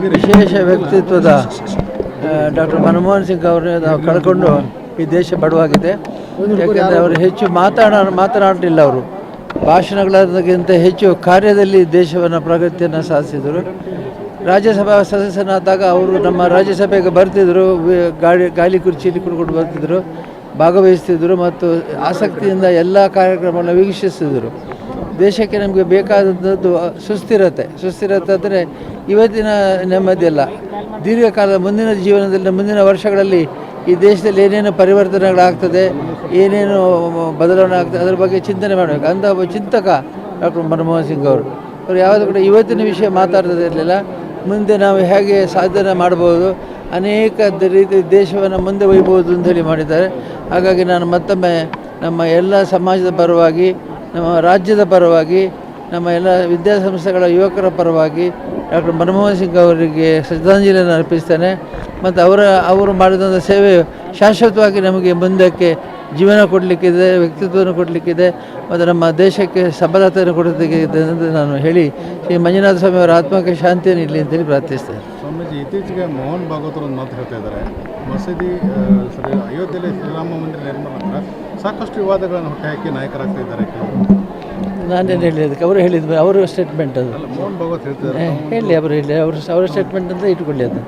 ವಿಶೇಷ ವ್ಯಕ್ತಿತ್ವದ ಡಾಕ್ಟರ್ ಮನಮೋಹನ್ ಸಿಂಗ್ ಅವರನ್ನು ನಾವು ಕಳ್ಕೊಂಡು ಈ ದೇಶ ಬಡವಾಗಿದೆ. ಯಾಕೆಂದರೆ ಅವರು ಹೆಚ್ಚು ಮಾತಾಡ, ಮಾತನಾಡಲಿಲ್ಲ ಅವರು. ಭಾಷಣಗಳಿಗಿಂತ ಹೆಚ್ಚು ಕಾರ್ಯದಲ್ಲಿ ದೇಶವನ್ನು, ಪ್ರಗತಿಯನ್ನು ಸಾಧಿಸಿದರು. ರಾಜ್ಯಸಭಾ ಸದಸ್ಯನಾದಾಗ ಅವರು ನಮ್ಮ ರಾಜ್ಯಸಭೆಗೆ ಬರ್ತಿದ್ದರು ವಿ- ಗಾಳಿ, ಗಾಲಿ ಕುರ್ಚಿಯಲ್ಲಿ ಕುಡ್ಕೊಂಡು ಬರ್ತಿದ್ದರು ಭಾಗವಹಿಸ್ತಿದ್ದರು ಮತ್ತು ಆಸಕ್ತಿಯಿಂದ ಎಲ್ಲ ಕಾರ್ಯಕ್ರಮಗಳನ್ನು ವೀಕ್ಷಿಸ್ತಿದ್ರು. ದೇಶಕ್ಕೆ ನಮಗೆ ಬೇಕಾದಂಥದ್ದು ಸುಸ್ಥಿರತೆ. ಸುಸ್ಥಿರತೆ ಅಂದರೆ ಇವತ್ತಿನ ನೆಮ್ಮದಿ ಅಲ್ಲ ದೀರ್ಘಕಾಲ ಮುಂದಿನ ಜೀವನದಲ್ಲಿ, ಮುಂದಿನ ವರ್ಷಗಳಲ್ಲಿ ಈ ದೇಶದಲ್ಲಿ ಏನೇನು ಪರಿವರ್ತನೆಗಳಾಗ್ತದೆ, ಏನೇನು ಬದಲಾವಣೆ ಆಗ್ತದೆ ಅದರ ಬಗ್ಗೆ ಚಿಂತನೆ ಮಾಡಬೇಕು. ಅಂತ ಒಬ್ಬ ಚಿಂತಕ ಡಾಕ್ಟರ್ ಮನಮೋಹನ್ ಸಿಂಗ್ ಅವರು. ಅವರು ಯಾವುದು ಕೂಡ ಇವತ್ತಿನ ವಿಷಯ ಮಾತಾಡ್ತಿರಲಿಲ್ಲ ಮುಂದೆ ನಾವು ಹೇಗೆ ಸಾಧನೆ ಮಾಡ್ಬೋದು, ಅನೇಕ ರೀತಿ ದೇಶವನ್ನು ಮುಂದೆ ಒಯ್ಬೋದು ಅಂತ ಹೇಳಿ ಮಾಡಿದ್ದಾರೆ. ಹಾಗಾಗಿ ನಾನು ಮತ್ತೊಮ್ಮೆ ನಮ್ಮ ಎಲ್ಲ ಸಮಾಜದ ಪರವಾಗಿ, ನಮ್ಮ ರಾಜ್ಯದ ಪರವಾಗಿ, ನಮ್ಮ ಎಲ್ಲ ವಿದ್ಯಾಸಂಸ್ಥೆಗಳ ಯುವಕರ ಪರವಾಗಿ ಡಾಕ್ಟರ್ ಮನಮೋಹನ್ ಸಿಂಗ್ ಅವರಿಗೆ ಶ್ರದ್ಧಾಂಜಲಿಯನ್ನು ಅರ್ಪಿಸ್ತೇನೆ ಮತ್ತು ಅವರ, ಅವರು ಮಾಡಿದಂಥ ಸೇವೆ ಶಾಶ್ವತವಾಗಿ ನಮಗೆ ಮುಂದಕ್ಕೆ ಜೀವನ ಕೊಡಲಿಕ್ಕಿದೆ, ವ್ಯಕ್ತಿತ್ವವನ್ನು ಕೊಡಲಿಕ್ಕಿದೆ ಮತ್ತು ನಮ್ಮ ದೇಶಕ್ಕೆ ಸಬಲತೆಯನ್ನು ಕೊಡಲಿಕ್ಕಿದೆ ಅಂತ ನಾನು ಹೇಳಿ ಶ್ರೀ ಮಂಜುನಾಥ ಸ್ವಾಮಿ ಅವರ ಆತ್ಮಕ್ಕೆ ಶಾಂತಿಯನ್ನು ಇರಲಿ ಅಂತೇಳಿ ಪ್ರಾರ್ಥಿಸ್ತೇನೆ. ಸ್ವಾಮೀಜಿ, ಇತ್ತೀಚೆಗೆ ಮೋಹನ್ ಭಾಗವತರು ಒಂದು ಮಾತು ಹೇಳ್ತಾ ಇದ್ದಾರೆ. ಮಸೀದಿ ಅಯೋಧ್ಯೆಯಲ್ಲಿ ಶ್ರೀರಾಮ ಮಂದಿರ ನಿರ್ಮಾಣ ಸಾಕಷ್ಟು ವಿವಾದಗಳನ್ನು ಹುಟ್ಟುಹಾಕಿ ನಾಯಕರಾಗ್ತಾ ಇದ್ದಾರೆ. ನಾನೇನು ಹೇಳಿದ್ದಕ್ಕೆ ಅವರು ಹೇಳಿದ್ದು ಅವರ ಸ್ಟೇಟ್ಮೆಂಟ್ ಅದು. ಮೋಹನ್ ಭಾಗವತ್ ಹೇಳ್ತಿದ್ದಾರೆ. ಹೇಳಿ ಅವರು ಹೇಳಿ ಅವರು ಅವರ ಸ್ಟೇಟ್ಮೆಂಟ್ ಅಂತ ಇಟ್ಕೊಳ್ಳಿ ಅದು.